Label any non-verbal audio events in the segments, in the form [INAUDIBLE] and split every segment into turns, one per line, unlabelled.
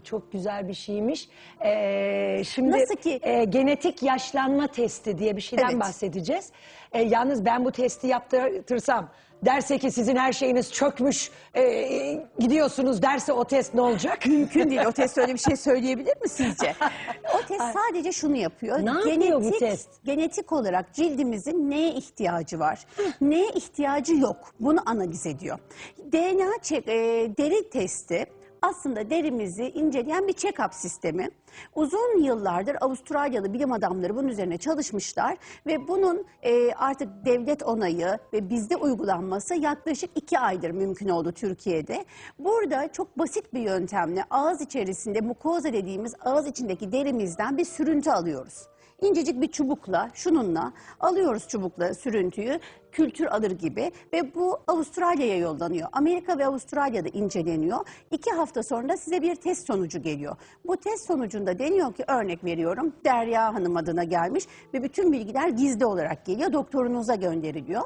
Ha, Çok güzel bir şeymiş. Ee, şimdi
Nasıl ki-
e, genetik yaşlanma testi diye bir şeyden
Evet.
bahsedeceğiz. E, yalnız ben bu testi yaptırtırsam derse ki sizin her şeyiniz çökmüş e, gidiyorsunuz derse o test ne olacak?
Mümkün değil. O test öyle bir şey [LAUGHS] söyleyebilir mi sizce? O test sadece şunu yapıyor.
Ne yapıyor bu test?
Genetik olarak cildimizin neye ihtiyacı var? neye ihtiyacı yok? Bunu analiz ediyor. DNA çek, e, deri testi aslında derimizi inceleyen bir check-up sistemi. Uzun yıllardır Avustralyalı bilim adamları bunun üzerine çalışmışlar ve bunun e, artık devlet onayı ve bizde uygulanması yaklaşık iki aydır mümkün oldu Türkiye'de. Burada çok basit bir yöntemle ağız içerisinde mukoza dediğimiz ağız içindeki derimizden bir sürüntü alıyoruz. İncecik bir çubukla, şununla alıyoruz çubukla sürüntüyü, kültür alır gibi ve bu Avustralya'ya yollanıyor. Amerika ve Avustralya'da inceleniyor. İki hafta sonra size bir test sonucu geliyor. Bu test sonucunda deniyor ki örnek veriyorum Derya Hanım adına gelmiş ve bütün bilgiler gizli olarak geliyor. Doktorunuza gönderiliyor.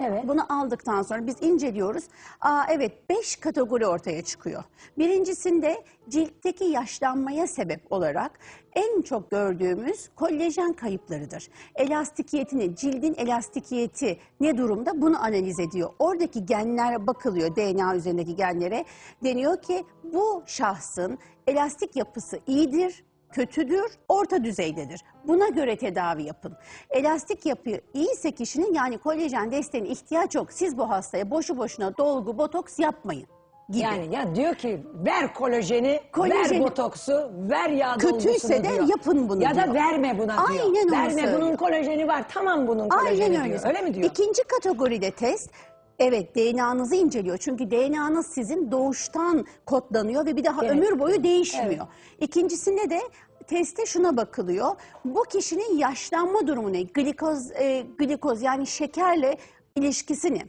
Evet.
Bunu aldıktan sonra biz inceliyoruz. Aa, evet 5 kategori ortaya çıkıyor. Birincisinde ciltteki yaşlanmaya sebep olarak en çok gördüğümüz kollajen kayıplarıdır. Elastikiyetini, cildin elastikiyeti ne durumda bunu analiz ediyor. Oradaki genlere bakılıyor DNA üzerindeki genlere. Deniyor ki bu şahsın elastik yapısı iyidir, kötüdür, orta düzeydedir. Buna göre tedavi yapın. Elastik yapı iyiyse kişinin yani kolajen desteğine ihtiyaç yok. Siz bu hastaya boşu boşuna dolgu, botoks yapmayın gibi.
Yani ya diyor ki ver kolajeni, ver
Kolajeni-
botoksu, ver yağ
Kötüyse
dolgusunu
de
diyor.
yapın bunu
Ya da
diyor.
verme buna diyor.
Aynen onu
Verme bunun
söylüyor.
kolajeni var tamam bunun kolajeni
Aynen
diyor.
öyle.
Öyle mi diyor?
İkinci kategoride test Evet DNA'nızı inceliyor. Çünkü DNA'nız sizin doğuştan kodlanıyor ve bir daha
Genetik.
ömür boyu değişmiyor. İkincisinde de teste şuna bakılıyor. Bu kişinin yaşlanma durumu ne? Glikoz, e, glikoz yani şekerle ilişkisi ne?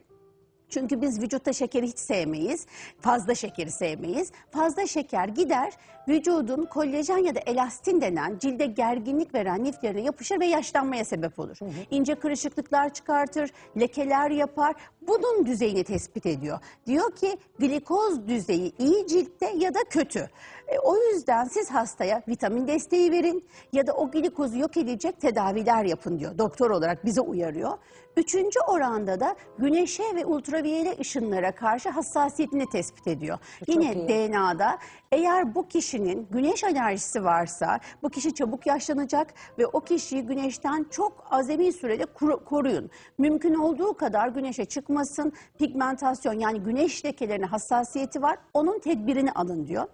Çünkü biz vücutta şekeri hiç sevmeyiz. Fazla şekeri sevmeyiz. Fazla şeker gider vücudun kollajen ya da elastin denen cilde gerginlik veren liflerine yapışır ve yaşlanmaya sebep olur. İnce kırışıklıklar çıkartır, lekeler yapar. Bunun düzeyini tespit ediyor. Diyor ki glikoz düzeyi iyi ciltte ya da kötü. E, o yüzden siz hastaya vitamin desteği verin ya da o glikozu yok edecek tedaviler yapın diyor. Doktor olarak bize uyarıyor. Üçüncü oranda da güneşe ve ultraviyole ışınlara karşı hassasiyetini tespit ediyor.
Bu çok
Yine
iyi.
DNA'da eğer bu kişinin güneş alerjisi varsa bu kişi çabuk yaşlanacak ve o kişiyi güneşten çok azami sürede koruyun. Mümkün olduğu kadar güneşe çıkmasın, pigmentasyon yani güneş lekelerine hassasiyeti var onun tedbirini alın diyor.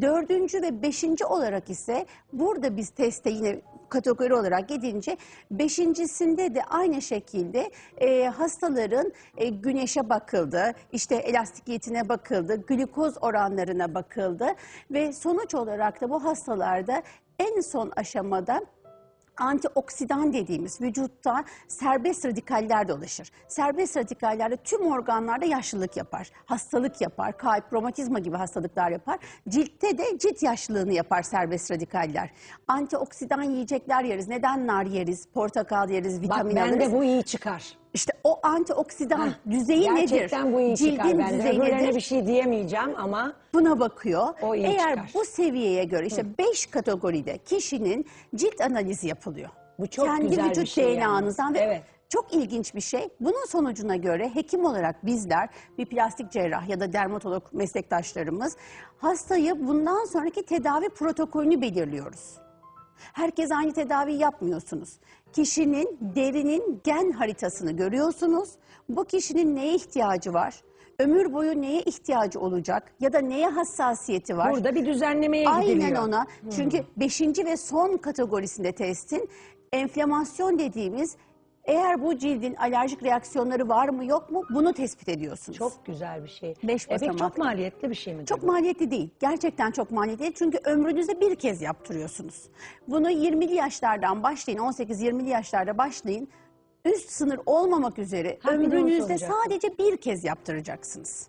Dördüncü ve beşinci olarak ise burada biz teste yine kategori olarak gidince beşincisinde de aynı şekilde e, hastaların e, güneşe bakıldı, işte elastikiyetine bakıldı, glikoz oranlarına bakıldı ve sonuç olarak da bu hastalarda en son aşamada antioksidan dediğimiz vücutta serbest radikaller dolaşır. Serbest radikaller de tüm organlarda yaşlılık yapar, hastalık yapar, kalp, romatizma gibi hastalıklar yapar. Ciltte de cilt yaşlılığını yapar serbest radikaller. Antioksidan yiyecekler yeriz. Neden nar yeriz, portakal yeriz,
Bak
vitamin alırız?
bende bu iyi çıkar.
İşte o antioksidan düzeyi nedir?
Gerçekten bu iyi çıkar
düzeyi
Öbürlerine
nedir?
bir şey diyemeyeceğim ama
Buna bakıyor.
O iyi
Eğer
çıkar.
bu seviyeye göre işte 5 kategoride kişinin cilt analizi yapılıyor.
Bu çok
Kendi
güzel bir
vücut
şey yani.
DNA'nızdan ve
Evet.
çok ilginç bir şey. Bunun sonucuna göre hekim olarak bizler bir plastik cerrah ya da dermatolog meslektaşlarımız hastayı bundan sonraki tedavi protokolünü belirliyoruz. Herkes aynı tedavi yapmıyorsunuz. Kişinin derinin gen haritasını görüyorsunuz. Bu kişinin neye ihtiyacı var? Ömür boyu neye ihtiyacı olacak ya da neye hassasiyeti var?
burada bir düzenlemeye
Aynen
gidiliyor.
ona. Çünkü beşinci ve son kategorisinde testin enflamasyon dediğimiz eğer bu cildin alerjik reaksiyonları var mı yok mu bunu tespit ediyorsunuz.
Çok güzel bir şey.
Beş
E peki çok maliyetli bir şey mi?
Çok maliyetli değil. Gerçekten çok maliyetli değil. Çünkü ömrünüzde bir kez yaptırıyorsunuz. Bunu 20'li yaşlardan başlayın, 18-20'li yaşlarda başlayın. Üst sınır olmamak üzere
Ha, bir de onu
ömrünüzde
soracaktım.
sadece bir kez yaptıracaksınız.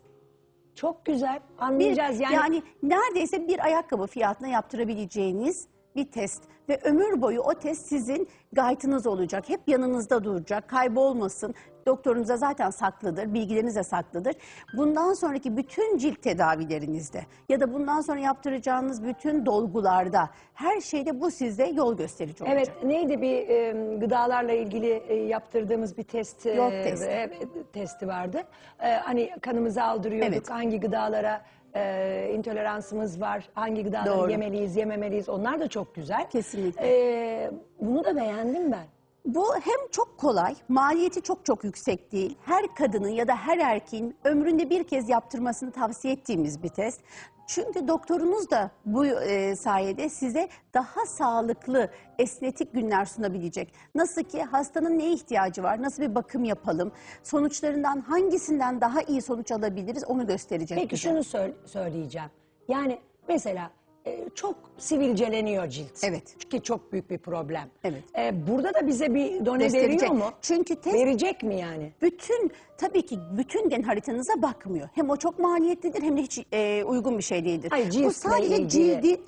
Çok güzel.
Bir,
Anlayacağız
yani,
yani.
neredeyse bir ayakkabı fiyatına yaptırabileceğiniz bir test ve ömür boyu o test sizin gaytınız olacak. Hep yanınızda duracak, kaybolmasın. doktorunuza zaten saklıdır, bilgileriniz de saklıdır. Bundan sonraki bütün cilt tedavilerinizde ya da bundan sonra yaptıracağınız bütün dolgularda her şeyde bu size yol gösterici olacak.
Evet neydi bir e, gıdalarla ilgili e, yaptırdığımız bir test e,
Yol testi.
e, testi vardı. E, hani kanımızı aldırıyorduk
Evet.
hangi gıdalara e, intoleransımız var, hangi gıdaları
Doğru.
yemeliyiz, yememeliyiz. Onlar da çok güzel.
Kesinlikle.
E, bunu da beğendim ben.
Bu hem çok kolay, maliyeti çok çok yüksek değil. Her kadının ya da her erkeğin ömründe bir kez yaptırmasını tavsiye ettiğimiz bir test. Çünkü doktorunuz da bu e, sayede size daha sağlıklı, esnetik günler sunabilecek. Nasıl ki hastanın neye ihtiyacı var, nasıl bir bakım yapalım, sonuçlarından hangisinden daha iyi sonuç alabiliriz onu gösterecek
Peki
bize.
şunu söyle- söyleyeceğim. Yani mesela e, çok sivilceleniyor cilt.
Evet.
Ki çok büyük bir problem.
Evet.
E, burada da bize bir done
Gösterecek.
veriyor mu?
Çünkü test
Verecek mi yani?
bütün tabii ki bütün gen haritanıza bakmıyor. Hem o çok maliyetlidir hem de hiç e, uygun bir şey değildir.
Hayır,
Bu sadece
ilgili.
cildin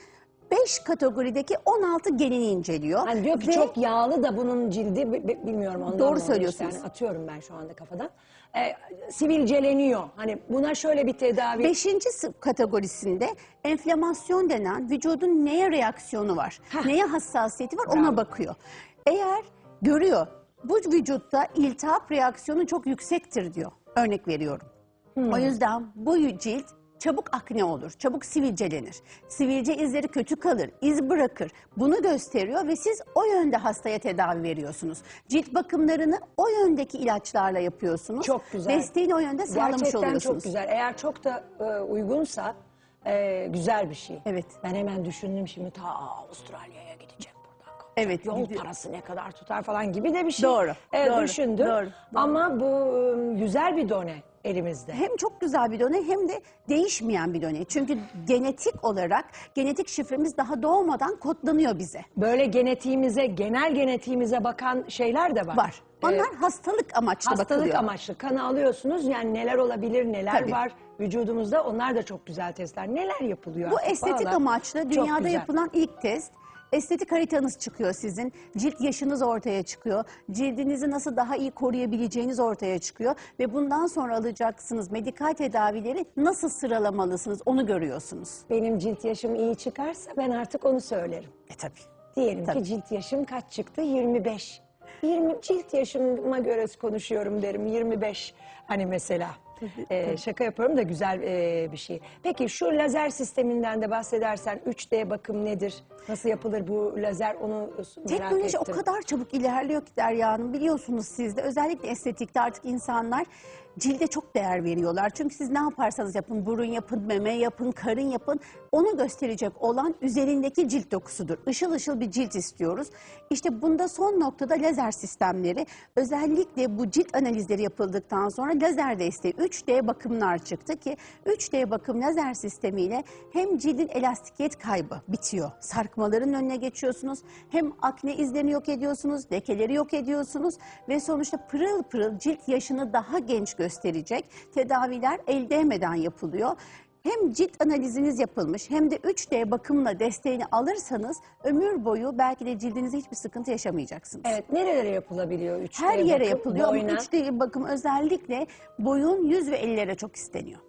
5 kategorideki 16 genini inceliyor.
Hani diyor ki
Ve
çok yağlı da bunun cildi bi- bi- bilmiyorum ondan
Doğru
mı
söylüyorsunuz.
Yani atıyorum ben şu anda kafadan. E, sivilceleniyor. Hani buna şöyle bir tedavi.
Beşinci kategorisinde enflamasyon denen vücudun neye reaksiyonu var, neye hassasiyeti var ona bakıyor. Eğer görüyor bu vücutta iltihap reaksiyonu çok yüksektir diyor. Örnek veriyorum.
Hmm.
O yüzden bu cilt çabuk akne olur, çabuk sivilcelenir. Sivilce izleri kötü kalır, iz bırakır. Bunu gösteriyor ve siz o yönde hastaya tedavi veriyorsunuz. Cilt bakımlarını o yöndeki ilaçlarla yapıyorsunuz.
Çok güzel.
Desteğini o yönde sağlamış
Gerçekten
oluyorsunuz.
çok güzel. Eğer çok da e, uygunsa e, güzel bir şey.
Evet.
Ben hemen düşündüm şimdi ta Avustralya'ya gidecek buradan. kalkacak.
Evet,
Yol
gidiyor.
parası ne kadar tutar falan gibi de bir şey.
Doğru,
E,
doğru,
düşündüm.
doğru, doğru.
Ama bu e, güzel bir done elimizde.
hem çok güzel bir dönem hem de değişmeyen bir dönem. Çünkü genetik olarak genetik şifremiz daha doğmadan kodlanıyor bize.
Böyle genetiğimize, genel genetiğimize bakan şeyler de var.
Var. Onlar hastalık amaçlı
Hastalık
bakılıyor.
amaçlı kanı alıyorsunuz yani neler olabilir neler
Tabii.
var vücudumuzda onlar da çok güzel testler. Neler yapılıyor?
Bu
artık?
estetik
Vallahi
amaçlı
çok
dünyada
güzel.
yapılan ilk test. Estetik haritanız çıkıyor sizin. Cilt yaşınız ortaya çıkıyor. Cildinizi nasıl daha iyi koruyabileceğiniz ortaya çıkıyor. Ve bundan sonra alacaksınız medikal tedavileri nasıl sıralamalısınız onu görüyorsunuz.
Benim cilt yaşım iyi çıkarsa ben artık onu söylerim.
E tabii.
Diyelim
Tabii.
ki cilt yaşım kaç çıktı? 25. 20 cilt yaşıma göre konuşuyorum derim 25 hani mesela. Ee, şaka yapıyorum da güzel e, bir şey. Peki şu lazer sisteminden de bahsedersen 3D bakım nedir? Nasıl yapılır bu lazer onu merak
Teknoloji o
ettim.
kadar çabuk ilerliyor ki Derya Hanım biliyorsunuz siz de özellikle estetikte artık insanlar cilde çok değer veriyorlar. Çünkü siz ne yaparsanız yapın burun yapın, meme yapın, karın yapın onu gösterecek olan üzerindeki cilt dokusudur. Işıl ışıl bir cilt istiyoruz. İşte bunda son noktada lazer sistemleri özellikle bu cilt analizleri yapıldıktan sonra lazer desteği 3D bakımlar çıktı ki 3D bakım lazer sistemiyle hem cildin elastikiyet kaybı bitiyor. Sarkmaların önüne geçiyorsunuz. Hem akne izlerini yok ediyorsunuz, lekeleri yok ediyorsunuz ve sonuçta pırıl pırıl cilt yaşını daha genç gösterecek tedaviler el değmeden yapılıyor. Hem cilt analiziniz yapılmış hem de 3D bakımla desteğini alırsanız ömür boyu belki de cildinizde hiçbir sıkıntı yaşamayacaksınız.
Evet nerelere yapılabiliyor 3D
Her yere
bakım?
yapılıyor ama
Boyna.
3D bakım özellikle boyun, yüz ve ellere çok isteniyor.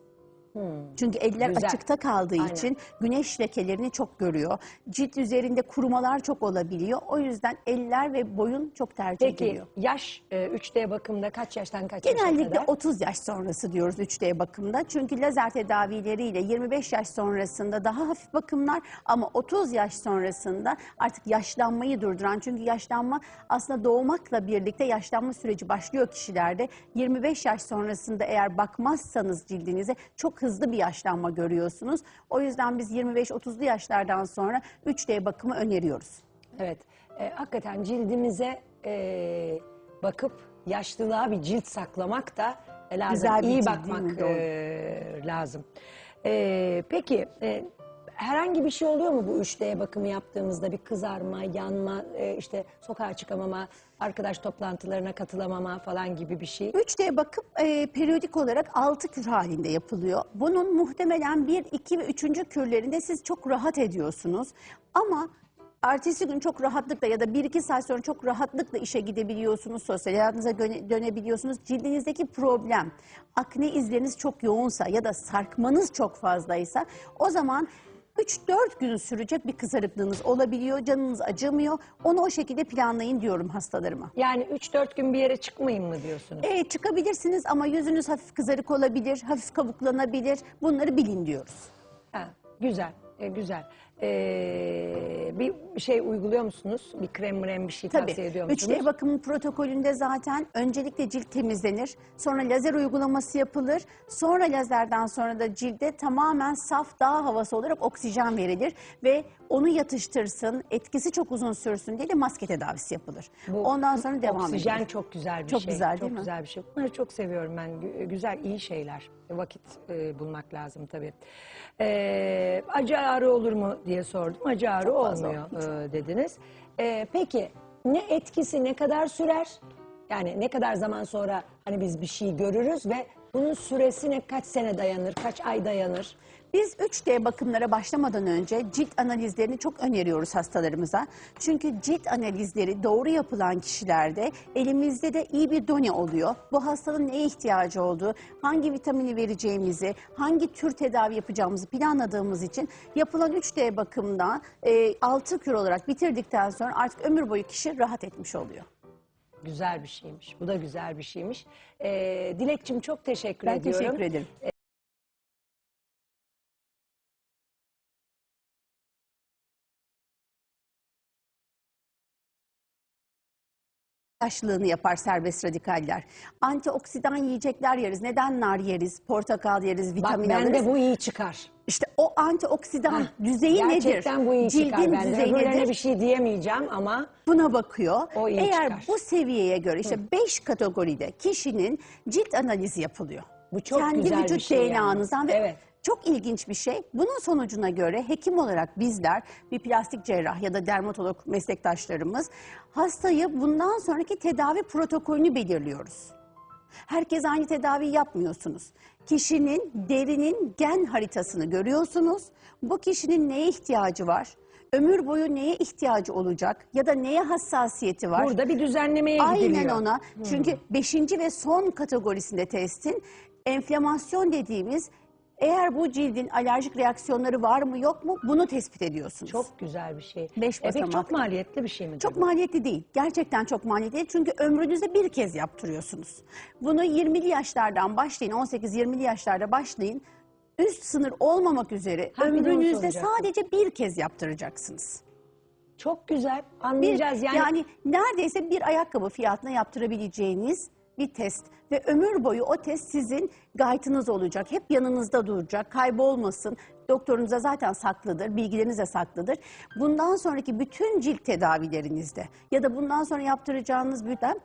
Çünkü eller
Hmm. Güzel.
açıkta kaldığı
Aynen.
için güneş lekelerini çok görüyor. Cilt üzerinde kurumalar çok olabiliyor. O yüzden eller ve boyun çok tercih
Peki
ediliyor.
yaş e, 3D bakımda kaç yaştan kaç yaşa
Genellikle
kadar?
30 yaş sonrası diyoruz 3D bakımda. Çünkü lazer tedavileriyle 25 yaş sonrasında daha hafif bakımlar ama 30 yaş sonrasında artık yaşlanmayı durduran. Çünkü yaşlanma aslında doğmakla birlikte yaşlanma süreci başlıyor kişilerde. 25 yaş sonrasında eğer bakmazsanız cildinize çok hızlı bir yaşlanma görüyorsunuz. O yüzden biz 25-30'lu yaşlardan sonra 3D bakımı öneriyoruz.
Evet. E, hakikaten cildimize e, bakıp yaşlılığa bir cilt saklamak da lazım.
Güzel bir
İyi
cilt değil
bakmak
mi? Doğru.
e, lazım. E, peki e, herhangi bir şey oluyor mu bu 3D bakımı yaptığımızda bir kızarma, yanma, e, işte sokağa çıkamama, arkadaş toplantılarına katılamama falan gibi bir şey?
3D bakım e, periyodik olarak 6 kür halinde yapılıyor. Bunun muhtemelen 1, 2 ve 3. kürlerinde siz çok rahat ediyorsunuz. Ama Ertesi gün çok rahatlıkla ya da 1-2 saat sonra çok rahatlıkla işe gidebiliyorsunuz, sosyal hayatınıza döne- dönebiliyorsunuz. Cildinizdeki problem, akne izleriniz çok yoğunsa ya da sarkmanız çok fazlaysa o zaman 3-4 gün sürecek bir kızarıklığınız olabiliyor, canınız acımıyor. Onu o şekilde planlayın diyorum hastalarıma.
Yani 3-4 gün bir yere çıkmayın mı diyorsunuz?
E, çıkabilirsiniz ama yüzünüz hafif kızarık olabilir, hafif kabuklanabilir. Bunları bilin diyoruz.
Ha, güzel, e, güzel. Ee, bir şey uyguluyor musunuz? Bir krem mrem bir şey
Tabii.
tavsiye ediyor
3D
musunuz?
bakımın protokolünde zaten öncelikle cilt temizlenir. Sonra lazer uygulaması yapılır. Sonra lazerden sonra da cilde tamamen saf dağ havası olarak oksijen verilir. Ve onu yatıştırsın, etkisi çok uzun sürsün diye de maske tedavisi yapılır.
Bu
Ondan sonra devam
Oksijen
edilir.
çok güzel bir
Çok
şey.
güzel,
çok
değil mi?
güzel bir şey. Bunları çok seviyorum ben. Gü- Güzel, iyi şeyler. Vakit e, bulmak lazım tabii. Ee, acı ağrı olur mu diye sordum. Acı ağrı olmuyor e, dediniz. Ee, peki ne etkisi ne kadar sürer? Yani ne kadar zaman sonra hani biz bir şey görürüz ve bunun süresi ne kaç sene dayanır, kaç ay dayanır?
Biz 3D bakımlara başlamadan önce cilt analizlerini çok öneriyoruz hastalarımıza. Çünkü cilt analizleri doğru yapılan kişilerde elimizde de iyi bir done oluyor. Bu hastanın neye ihtiyacı olduğu, hangi vitamini vereceğimizi, hangi tür tedavi yapacağımızı planladığımız için yapılan 3D bakımda e, 6 kür olarak bitirdikten sonra artık ömür boyu kişi rahat etmiş oluyor.
Güzel bir şeymiş. Bu da güzel bir şeymiş. Ee, Dilekçim çok teşekkür
Ben
ediyorum.
teşekkür ederim. Yaşlılığını yapar serbest radikaller. Antioksidan yiyecekler yeriz. Neden nar yeriz, portakal yeriz,
Bak
vitamin alırız?
bende bu iyi çıkar.
İşte o antioksidan düzeyi nedir?
Gerçekten bu iyi çıkar
Cildin
bende.
düzeyi
Öbürlerine
nedir?
bir şey diyemeyeceğim ama
Buna bakıyor.
O iyi
Eğer
çıkar.
bu seviyeye göre işte 5 kategoride kişinin cilt analizi yapılıyor.
Bu çok
Kendi
güzel bir
vücut
şey yani.
DNA'nızdan ve
Evet.
Çok ilginç bir şey. Bunun sonucuna göre hekim olarak bizler bir plastik cerrah ya da dermatolog meslektaşlarımız hastayı bundan sonraki tedavi protokolünü belirliyoruz. Herkes aynı tedavi yapmıyorsunuz. Kişinin derinin gen haritasını görüyorsunuz. Bu kişinin neye ihtiyacı var? Ömür boyu neye ihtiyacı olacak ya da neye hassasiyeti var?
burada bir düzenlemeye gidiliyor.
Aynen ona. Çünkü beşinci ve son kategorisinde testin enflamasyon dediğimiz eğer bu cildin alerjik reaksiyonları var mı yok mu bunu tespit ediyorsunuz.
Çok güzel bir şey.
Beş
E peki çok maliyetli bir şey mi?
Çok maliyetli değil. Gerçekten çok maliyetli değil. Çünkü ömrünüzde bir kez yaptırıyorsunuz. Bunu 20'li yaşlardan başlayın, 18-20'li yaşlarda başlayın. Üst sınır olmamak üzere
Ha, bir de onu
ömrünüzde
soracaktım.
sadece bir kez yaptıracaksınız.
Çok güzel.
Bir,
Anlayacağız yani.
yani, neredeyse bir ayakkabı fiyatına yaptırabileceğiniz bir test ve ömür boyu o test sizin gaytınız olacak. Hep yanınızda duracak, kaybolmasın. Doktorunuza zaten saklıdır, bilgileriniz de saklıdır. Bundan sonraki bütün cilt tedavilerinizde ya da bundan sonra yaptıracağınız bütün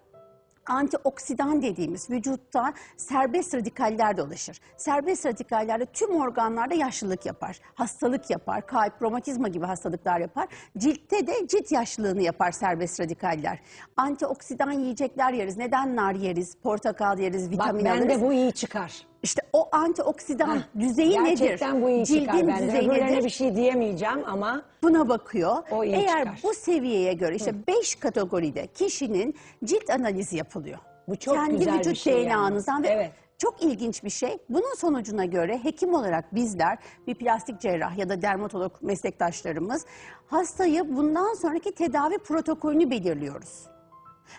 antioksidan dediğimiz vücutta serbest radikaller dolaşır. Serbest radikallerde tüm organlarda yaşlılık yapar, hastalık yapar, kalp, romatizma gibi hastalıklar yapar. Ciltte de cilt yaşlılığını yapar serbest radikaller. Antioksidan yiyecekler yeriz. Neden nar yeriz, portakal yeriz,
Bak
vitamin
bende
alırız?
bu iyi çıkar.
İşte o antioksidan düzeyi
Gerçekten
nedir?
bu iyi
Cildin
çıkar bende.
düzeyi
Öbürlerine
nedir?
bir şey diyemeyeceğim ama
buna bakıyor.
O iyi
Eğer
çıkar.
bu seviyeye göre işte 5 kategoride kişinin cilt analizi yapılıyor.
Bu çok
Kendi
güzel bir
vücut
şey yani.
DNA'nızdan ve
Evet.
çok ilginç bir şey. Bunun sonucuna göre hekim olarak bizler bir plastik cerrah ya da dermatolog meslektaşlarımız hastayı bundan sonraki tedavi protokolünü belirliyoruz.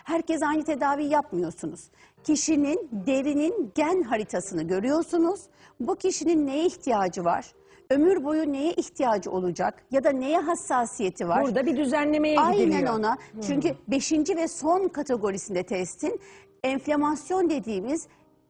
Herkes aynı tedavi yapmıyorsunuz. Kişinin derinin gen haritasını görüyorsunuz. Bu kişinin neye ihtiyacı var? Ömür boyu neye ihtiyacı olacak ya da neye hassasiyeti var?
burada bir düzenlemeye gidiliyor.
Aynen ona. Çünkü beşinci ve son kategorisinde testin enflamasyon dediğimiz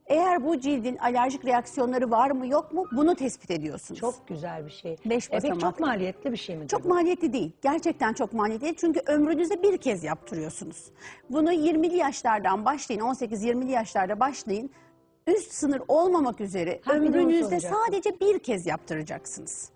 eğer bu cildin alerjik reaksiyonları var mı yok mu bunu tespit ediyorsunuz.
Çok güzel bir şey.
Beş
e peki çok maliyetli bir şey mi?
Çok maliyetli değil. Gerçekten çok maliyetli değil. Çünkü ömrünüzde bir kez yaptırıyorsunuz. Bunu 20'li yaşlardan başlayın, 18-20'li yaşlarda başlayın. Üst sınır olmamak üzere
Ha, bir de onu
ömrünüzde
soracaktım.
sadece bir kez yaptıracaksınız.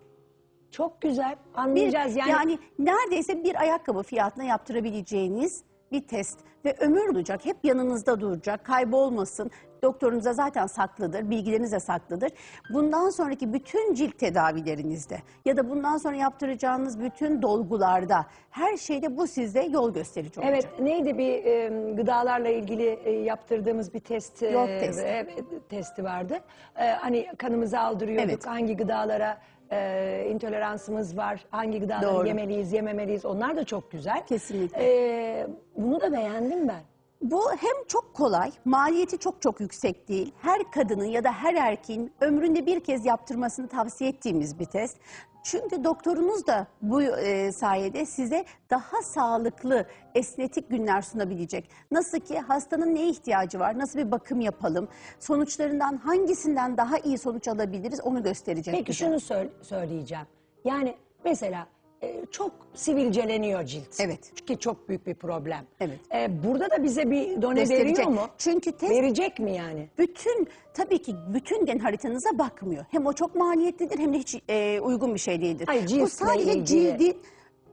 Çok güzel.
Bir,
Anlayacağız
yani,
yani.
neredeyse bir ayakkabı fiyatına yaptırabileceğiniz bir test ve ömür olacak. Hep yanınızda duracak, kaybolmasın. Doktorunuza zaten saklıdır, bilgileriniz de saklıdır. Bundan sonraki bütün cilt tedavilerinizde ya da bundan sonra yaptıracağınız bütün dolgularda her şeyde bu size yol gösterici olacak.
Evet neydi bir e, gıdalarla ilgili e, yaptırdığımız bir test e,
Yol testi.
e, testi vardı. E, hani kanımızı aldırıyorduk
Evet.
hangi gıdalara e, intoleransımız var, hangi gıdaları
Doğru.
yemeliyiz, yememeliyiz. Onlar da çok güzel.
Kesinlikle.
E, bunu da beğendim ben.
Bu hem çok kolay, maliyeti çok çok yüksek değil. Her kadının ya da her erkeğin ömründe bir kez yaptırmasını tavsiye ettiğimiz bir test. Çünkü doktorunuz da bu e, sayede size daha sağlıklı, esnetik günler sunabilecek. Nasıl ki hastanın neye ihtiyacı var, nasıl bir bakım yapalım, sonuçlarından hangisinden daha iyi sonuç alabiliriz onu gösterecek
Peki
bize.
şunu söyle- söyleyeceğim. Yani mesela e, çok sivilceleniyor cilt.
Evet.
Ki çok büyük bir problem.
Evet.
E, burada da bize bir done
Gösterecek.
veriyor mu?
Çünkü test
Verecek mi yani?
bütün tabii ki bütün gen haritanıza bakmıyor. Hem o çok maliyetlidir hem de hiç e, uygun bir şey değildir.
Hayır,
Bu
ciltle
sadece
ilgili.
cildin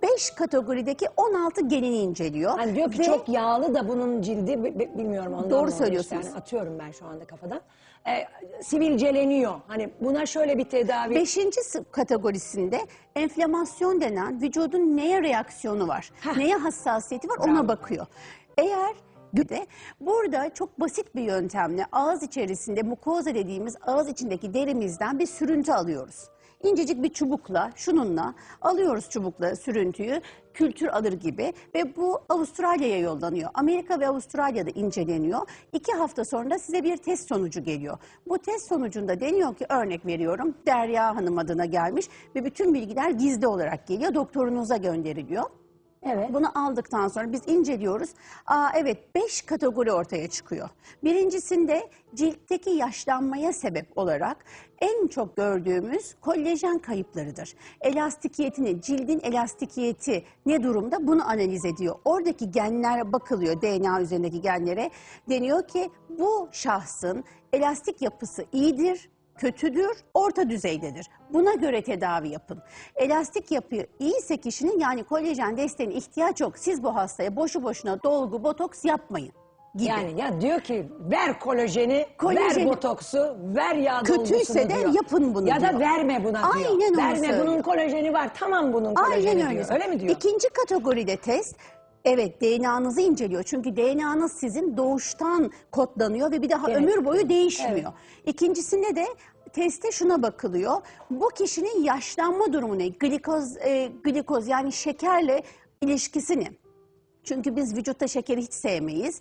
5 kategorideki 16 genini inceliyor.
Hani diyor ki
Ve
çok yağlı da bunun cildi bi- bi- bilmiyorum ondan
Doğru
mı
söylüyorsunuz.
Yani atıyorum ben şu anda kafadan. E, sivilceleniyor. Hani buna şöyle bir tedavi.
Beşinci sı- kategorisinde enflamasyon denen vücudun neye reaksiyonu var,
Heh.
neye hassasiyeti var
Bravo.
ona bakıyor. Eğer de burada çok basit bir yöntemle ağız içerisinde mukoza dediğimiz ağız içindeki derimizden bir sürüntü alıyoruz. İncecik bir çubukla, şununla alıyoruz çubukla sürüntüyü, kültür alır gibi ve bu Avustralya'ya yollanıyor. Amerika ve Avustralya'da inceleniyor. İki hafta sonra size bir test sonucu geliyor. Bu test sonucunda deniyor ki örnek veriyorum Derya Hanım adına gelmiş ve bütün bilgiler gizli olarak geliyor. Doktorunuza gönderiliyor.
Evet.
Bunu aldıktan sonra biz inceliyoruz. Aa evet 5 kategori ortaya çıkıyor. Birincisinde ciltteki yaşlanmaya sebep olarak en çok gördüğümüz kollajen kayıplarıdır. Elastikiyetini, cildin elastikiyeti ne durumda bunu analiz ediyor. Oradaki genlere bakılıyor DNA üzerindeki genlere. Deniyor ki bu şahsın elastik yapısı iyidir, kötüdür, orta düzeydedir. Buna göre tedavi yapın. Elastik yapı iyiyse kişinin yani kolajen desteğine ihtiyaç yok. Siz bu hastaya boşu boşuna dolgu, botoks yapmayın gibi.
Yani ya diyor ki ver kolajeni,
Kolajeni-
ver botoksu, ver yağ
Kötüyse
dolgusunu
de
diyor.
yapın bunu
Ya da
diyor.
verme buna diyor.
Aynen onu
Verme bunun
söylüyor.
kolajeni var tamam bunun kolajeni
Aynen öyle.
diyor. Öyle mi diyor?
İkinci kategoride test Evet DNA'nızı inceliyor. Çünkü DNA'nız sizin doğuştan kodlanıyor ve bir daha
Genetik.
ömür boyu değişmiyor.
Evet.
İkincisinde de teste şuna bakılıyor. Bu kişinin yaşlanma durumu ne? Glikoz, e, glikoz yani şekerle ilişkisi ne? Çünkü biz vücutta şekeri hiç sevmeyiz.